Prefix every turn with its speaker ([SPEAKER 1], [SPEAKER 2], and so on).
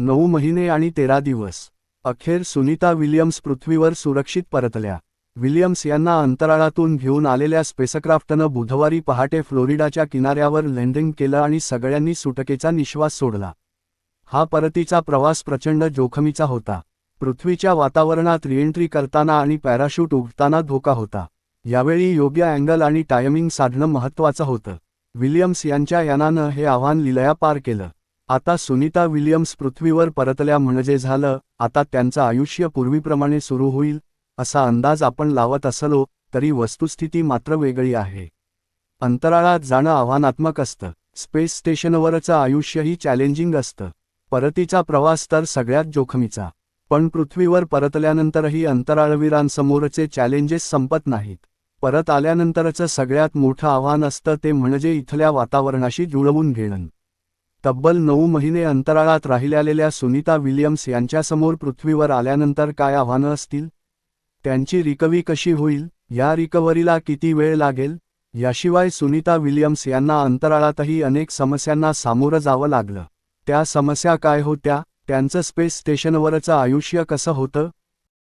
[SPEAKER 1] नऊ महिने आणि तेरा दिवस. अखेर सुनीता विलियम्स पृथ्वीवर सुरक्षित परतल्या. विलियम्स यांना अंतराळातून घेऊन आलेल्या स्पेसक्राफ्टनं बुधवारी पहाटे फ्लोरिडाच्या किनाऱ्यावर लँडिंग केलं आणि सगळ्यांनी सुटकेचा निश्वास सोडला. हा परतीचा प्रवास प्रचंड जोखमीचा होता. पृथ्वीच्या वातावरणात रिएंट्री करताना आणि पॅराशूट उघडताना धोका होता. यावेळी योग्य अँगल आणि टायमिंग साधणं महत्त्वाचं होतं. विलियम्स यांच्या यानानं हे आव्हान लिलया पार केलं. आता सुनीता विलियम्स पृथ्वीवर परतल्या म्हणजे झालं आता त्यांचं आयुष्य पूर्वीप्रमाणे सुरू होईल असा अंदाज आपण लावत असलो तरी वस्तुस्थिती मात्र वेगळी आहे. अंतराळात जाणं आव्हानात्मक असतं. स्पेस स्टेशनवरचं आयुष्यही चॅलेंजिंग असतं. परतीचा प्रवास तर सगळ्यात जोखमीचा. पण पृथ्वीवर परतल्यानंतरही अंतराळवीरांसमोरचे चॅलेंजेस संपत नाहीत. परत आल्यानंतरचं सगळ्यात मोठं आव्हान असतं ते म्हणजे इथल्या वातावरणाशी जुळवून घेणं. तब्बल नऊ महिने अंतराळात राहिलेल्या सुनीता विलियम्स यांच्यासमोर पृथ्वीवर आल्यानंतर काय आव्हानं असतील? त्यांची रिकवी कशी होईल? या रिकव्हरीला किती वेळ लागेल? याशिवाय सुनीता विलियम्स यांना अंतराळातही अनेक समस्यांना सामोरं जावं लागलं. त्या समस्या काय होत्या? त्यांचं स्पेस स्टेशनवरचं आयुष्य कसं होतं?